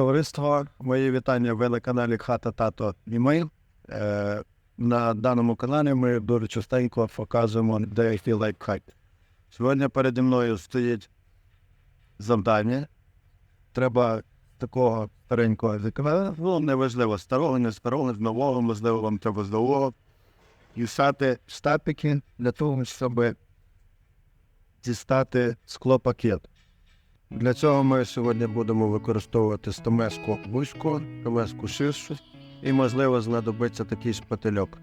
Товариство, мої вітання. Ви на каналі Хата Тато і ми. Е, на даному каналі ми дуже частенько показуємо де I feel like hike. Сьогодні переді мною стоїть завдання. Треба такого старенького вікна, ну неважливо, старого, не старого, нового, можливо, вам треба з нового. І для того, щоб дістати склопакет. Для цього ми сьогодні будемо використовувати стамеску вузьку, стамеску ширшу і, можливо, знадобиться такий шпательок.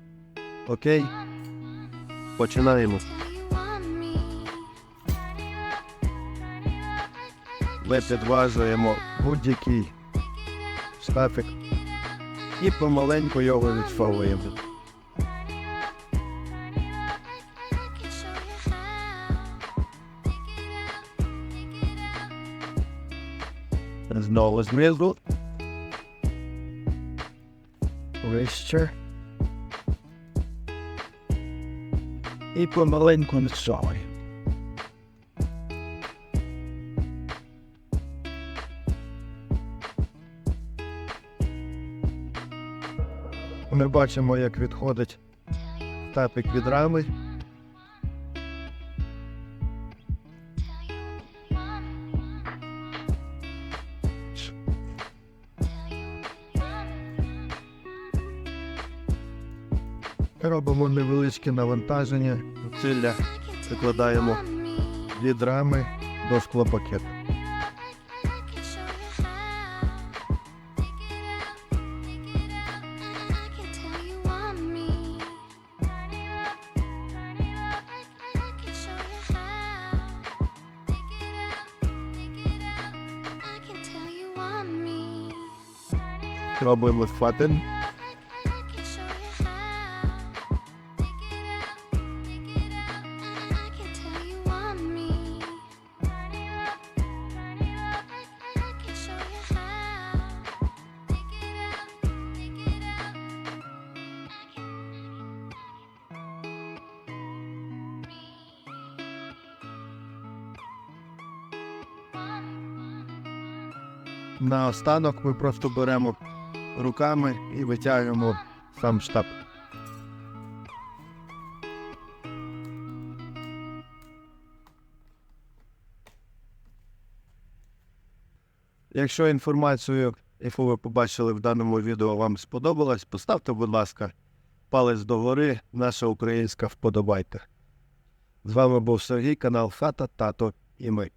Окей? Починаємо. Ми підважуємо будь-який штафик і помаленьку його відсовуємо. Знову знизу. Вище. І помаленьку відсовуємо. Ми бачимо, як відходить тапик від рами. Робимо невеличке навантаження, зусилля прикладаємо від рами до склопакету. Робимо схватин. Наостанок ми просто беремо руками і витягуємо сам штаб. Якщо інформацію, яку ви побачили в даному відео, вам сподобалась, поставте, будь ласка, палець догори, наша українська вподобайка. З вами був Сергій, канал Хата, Тато і ми.